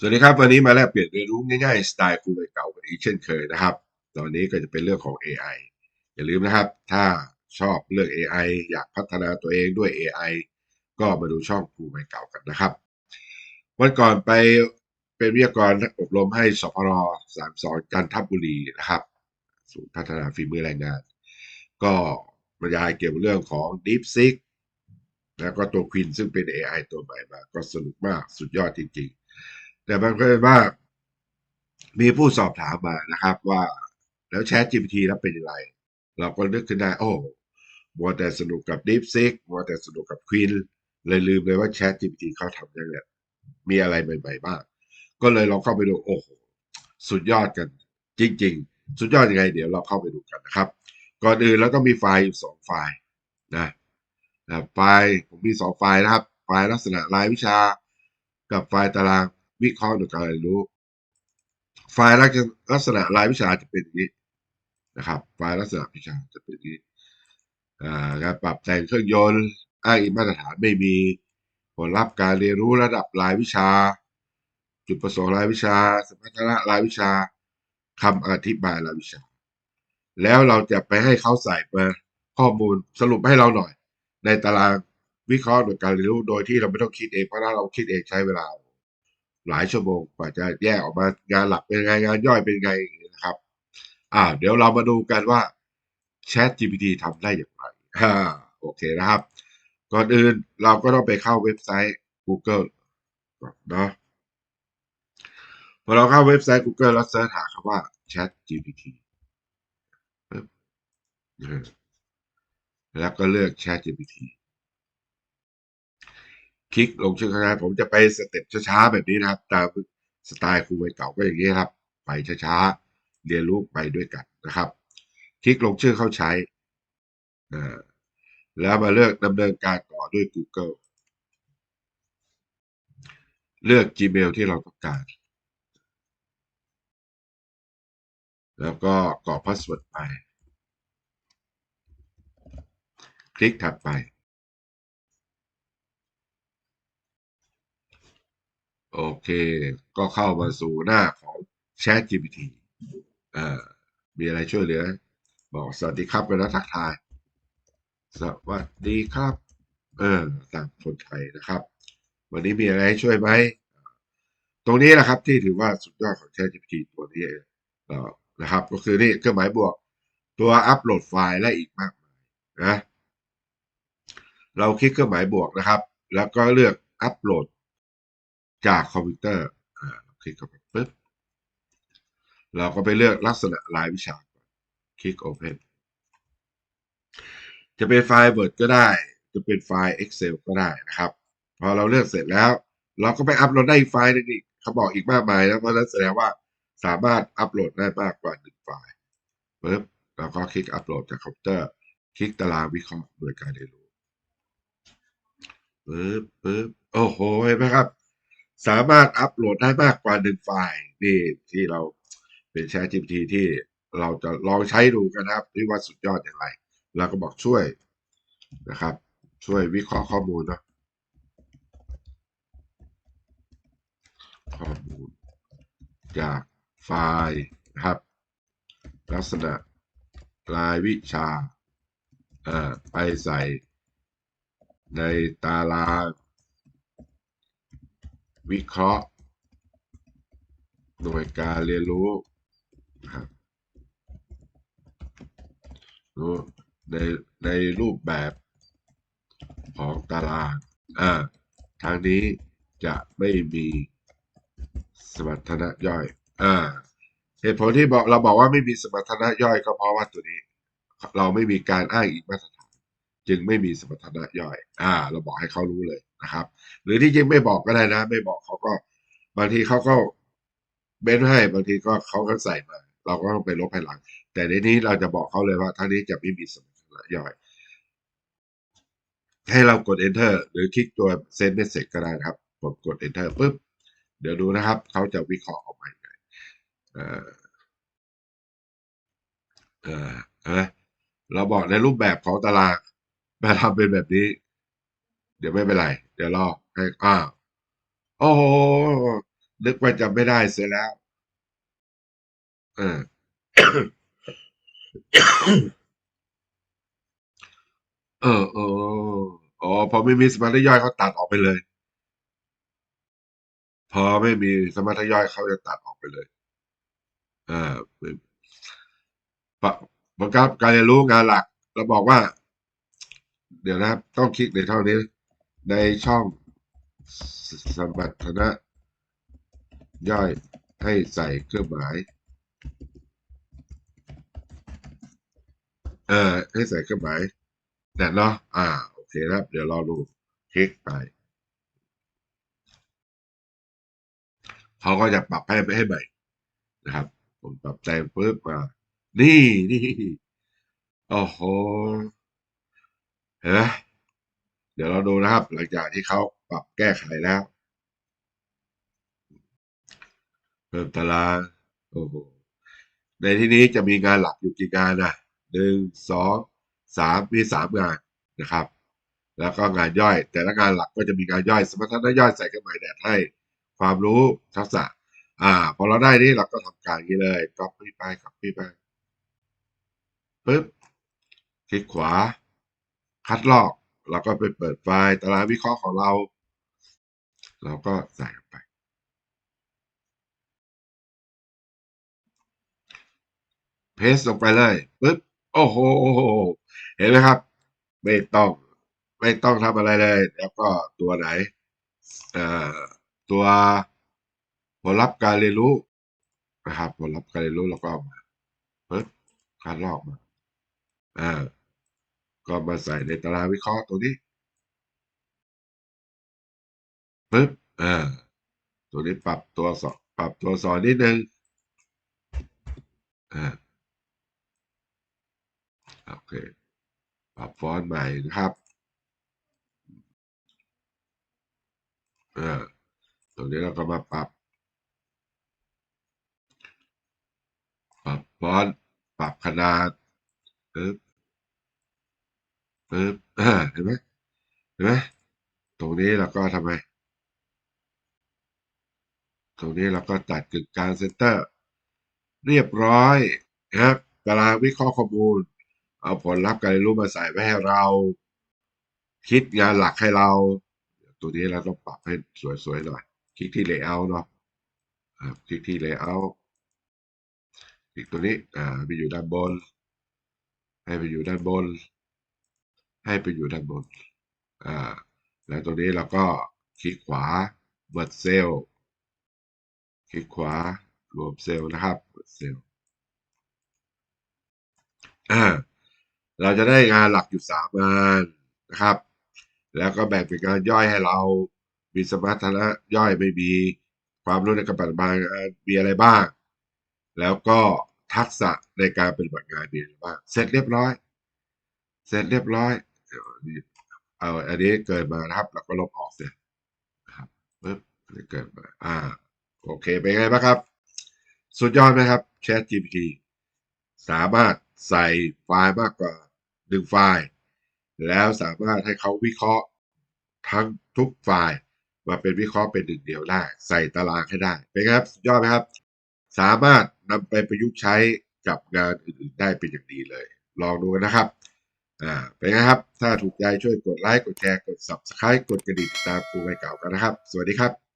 สวัสดีครับ วันนี้มาแลกเปลี่ยนเรียนรู้ง่ายๆ สไตล์ครูใบเก่ากันอีกเช่นเคยนะครับ ตอนนี้ก็จะเป็นเรื่องของ AI อย่าลืมนะครับ ถ้าชอบเรื่อง AI อยากพัฒนาตัวเองด้วย AI ก็มาดูช่องครูใบเก่ากันนะครับ วันก่อนไปเป็นวิทยากรอบรมให้สพรสามสอนจันทบุรีนะครับศูนย์พัฒนาฝีมือแรงงาน ก็บรรยายเกี่ยวกับเรื่องของ DeepSeek แล้วก็ตัว Queen ซึ่งเป็น AI ตัวใหม่มา ก็สนุกมากสุดยอดจริง แต่มันก็เป็นว่า มีผู้สอบถามมานะครับ ว่าแล้วแชท GPT แล้วเป็นยังไงเราก็นึกขึ้นได้ โอ้มัวแต่สนุกกับ DeepSeek มัวแต่สนุกกับ Queen เลยลืมเลยว่าแชท GPT เขาทำยังไงมีอะไรใหม่ๆบ้างก็เลยลองเข้าไปดูโอ้โหสุดยอดกัน จริง ๆ สุดยอดยังไง เดี๋ยวเราเข้าไปดูกันนะครับ ก่อนอื่นแล้วก็มีไฟล์อยู่สองไฟล์นะนะไฟล์ผมมีสองไฟล์นะครับ ไฟล์ลักษณะรายวิชา กับไฟล์ตาราง วิเคราะห์โดยการเรียนรู้ ไฟล์ลักษณะรายวิชาจะเป็นอย่างนี้นะครับ ไฟล์ลักษณะวิชาจะเป็นอย่างนี้การปรับแต่งเครื่องยนต์อ้างอิงมาตรฐานไม่มีผลลัพธ์การเรียนรู้ระดับรายวิชา จุดประสงค์รายวิชาสมรรถนะรายวิชาคำอธิบายรายวิชา แล้วเราจะไปให้เขาใส่มาข้อมูลสรุปให้เราหน่อย ในตารางวิเคราะห์โดยการเรียนรู้โดยที่เราไม่ต้องคิดเองเพราะถ้าเราคิดเองใช้เวลา หลายชั่วโมงกว่าจะแยกออกมางานหลักเป็นไงงานย่อยเป็นไงนะครับ อ่า เดี๋ยวเรามาดูกันว่า Chat GPT ทำได้อย่างไรฮ่าโอเคนะครับ ก่อนอื่นเราก็ต้องไปเข้าเว็บไซต์ Google ก่อนเนาะพอเราเข้าเว็บไซต์ Google แล้วเสิร์ชหาคำว่า Chat GPT แล้วก็เลือก Chat GPT ลิกลงชื่อข้างหน้ผมจะไปสเต็ปช้าๆแบบนี้นะครับ ตามสไตล์ครูวัยเก่าก็อย่างนี้ครับ ไปช้าๆเรียนรู้ไปด้วยกันนะครับ คลิกลงชื่อเข้าใช้แล้วมาเลือกดำเนินการต่อด้วย Google เลือก Gmail ที่เราต้องการ แล้วก็กรอกพาสเวิร์ดไป คลิกถัดไป โอเค ก็เข้ามาสู่หน้าของ Chat GPT อ่ามีอะไรช่วยเหลือ บอกสวัสดีครับกันแล้วทักทาย สวัสดีครับ เออตามคนไทยนะครับ วันนี้มีอะไรให้ช่วยไหม ตรงนี้แหละครับที่ถือว่าสุดยอดของ Chat GPT ตัวนี้เออนะครับ ก็คือนี่เครื่องหมายบวก ตัวอัปโหลดไฟล์และอีกมากมายนะเราคลิกเครื่องหมายบวกนะครับ แล้วก็เลือกอัปโหลด จากคอมพิวเตอร์อ่าคลิกเข้าไปปึ๊บเราก็ไปเลือกลักษณะรายวิชาคลิก Open จะเป็นไฟล์ Word ก็ได้ จะเป็นไฟล์ Excel ก็ได้นะครับ พอเราเลือกเสร็จแล้ว เราก็ไปอัปโหลดได้อีกไฟล์นึงอีกเขาบอกอีกมากมายนะเพราะนั้นแสดงว่าสามารถอัปโหลดได้มากกว่าหนึ่งไฟล์ปึ๊บเราก็คลิกอัปโหลดจากคอมพิวเตอร์ คลิกตารางวิเคราะห์โดยการเรียนรู้ปึ๊บปึ๊บโอ้โหเห็นไหมครับ สามารถอัปโหลดได้มากกว่าหนึ่งไฟล์นี่ที่เราเป็น Chat GPT ที่เราจะลองใช้ดูกันนะครับที่ว่าสุดยอดอย่างไรเราก็บอกช่วยนะครับ ช่วยวิเคราะห์ข้อมูลนะข้อมูลจากไฟล์นะครับ ลักษณะรายวิชาเอ่อไปใส่ในตาราง วิเคราะห์ โดยการเรียนรู้นะครับรู้ในในรูปแบบของตารางอ่าทางนี้จะไม่มีสมรรถนะย่อยอ่าเหตุผลที่บอกเราบอกว่าไม่มีสมรรถนะย่อยก็เพราะว่าตัวนี้ เราไม่มีการอ้างอิงมาตรฐ จึงไม่มีสมรรถนะย่อย อ่า เราบอกให้เขารู้เลยนะครับ หรือที่จริงไม่บอกก็ได้นะ ไม่บอกเขาก็ บางทีเขาก็เบ้นให้บางทีก็เขาก็ใส่มา เราก็ต้องไปลบภายหลัง แต่ในนี้เราจะบอกเขาเลยว่าท่านี้จะไม่มีสมรรถนะย่อย ให้เรากด enter หรือคลิกตัว send message ก็ได้นะครับกดกด enter ปุ๊บเดี๋ยวดูนะครับเขาจะวิเคราะห์ออกมาอยังไงเอ่อเออเห็นไหมเราบอกในรูปแบบของตาราง มาทำเป็นแบบนี้ เดี๋ยวไม่เป็นไร เดี๋ยวรอให้อ้าวโอ้โหนึกว่าจะไม่ได้เสียแล้วเออเออเอออ๋อพอไม่มีสมาธิย่อยเขาตัดออกไปเลย พอไม่มีสมาธิย่อยเขาจะตัดออกไปเลยเออปะบังคับการเรียนรู้งานหลักเราบอกว่า เดี๋ยวนะครับ ต้องคลิกในเท่านี้ ในช่องสสมรรถนะย่อยให้ใส่เครื่องหมาย เออให้ใส่เครื่องหมายแน่เนาะอ่า โอเคครับ เดี๋ยวรอดูคลิกไปเขาก็จะปรับให้ให้ใหม่นะครับ ผมปรับแต่งปุ๊บมา นี่นี่โอ้โห เห็นไหมเดี๋ยวเราดูนะครับ หลังจากที่เขาปรับแก้ไขแล้ว เพิ่มตารางโอ้โหในที่นี้จะมีงานหลักอยู่กี่งานนะหนึ่งสองสามมีสามงานนะครับ แล้วก็งานย่อย แต่ละงานหลักก็จะมีงานย่อย สมรรถนะย่อยใส่กันใหม่แดดให้ ความรู้ทักษะ อ่าพอเราได้นี้เราก็ทำการนี้เลยก๊อปปี้ไปก๊อปปี้ไปปึ๊บคลิกขวา คัดลอก เราก็ไปเปิดไฟล์ตารางวิเคราะห์ของเรา เราก็ใส่ลงไป เพสลงไปเลยปึ๊บโอ้โห เห็นไหมครับ ไม่ต้องไม่ต้องทำอะไรเลย แล้วก็ตัวไหนตัวผลลัพธ์การเรียนรู้นะครับผลลัพธ์การเรียนรู้เราก็เอามาปึ๊บคัดลอกมาอ่า ก็มาใส่ในตารางวิเคราะห์ตรงนี้ปึ๊บอ่าตัวนี้ปรับตัวสอบปรับตัวสอนนิดนึงอ่าโอเค ปรับฟอนต์ใหม่นะครับเออตรงนี้เราก็มาปรับ ปรับฟอนต์ปรับขนาดปึ๊บ ปึ๊บอ่าเห็นไหมเห็นไหมตรงนี้เราก็ทำไม ตรงนี้เราก็ตัดกึ่งกลางเซนเตอร์ เรียบร้อยนะครับตารางวิเคราะห์ข้อมูล เอาผลลัพธ์การเรียนรู้มาใส่ไว้ให้เรา คิดงานหลักให้เรา ตัวนี้เราต้องปรับให้สวยๆหน่อย คลิกที่ layout เนาะครับคลิกที่ layout คลิกตัวนี้อ่าไปอยู่ด้านบน ให้ไปอยู่ด้านบน ให้ไปอยู่ด้านบนอ่าแล้วตัวนี้เราก็คลิกขวาเบิดเซลล์คลิกขวารวมเซลล์นะครับเบิดเซลล์อ่าเราจะได้งานหลักอยู่สามงานนะครับ แล้วก็แบ่งเป็นงานย่อยให้เรามีสมรรถนะย่อยไม่มีความรู้ในการปฏิบัติงานมีอะไรบ้าง แล้วก็ทักษะในการปฏิบัติงานมีอะไรบ้าง เสร็จเรียบร้อย เสร็จเรียบร้อย เดี๋ยวนี่เอาอันนี้เกิดมานะครับ เราก็ลบออกเสียครับปึ๊บเกิดมา อ่า โอเค เป็นไงบ้างครับ สุดยอดไหมครับ Chat GPT สามารถใส่ไฟล์มากกว่าหนึ่งไฟล์ แล้วสามารถให้เขาวิเคราะห์ทั้งทุกไฟล์มาเป็นวิเคราะห์เป็นหนึ่งเดียวได้ ใส่ตารางให้ได้ เป็นไงครับสุดยอดไหมครับ สามารถนำไปประยุกต์ใช้กับงานอื่นๆได้เป็นอย่างดีเลย ลองดูกันนะครับ อ่าเป็นไงครับ ถ้าถูกใจช่วยกดไลค์ กดแชร์ กด subscribe กดกระดิ่งตามครูใหม่เก่ากันนะครับ สวัสดีครับ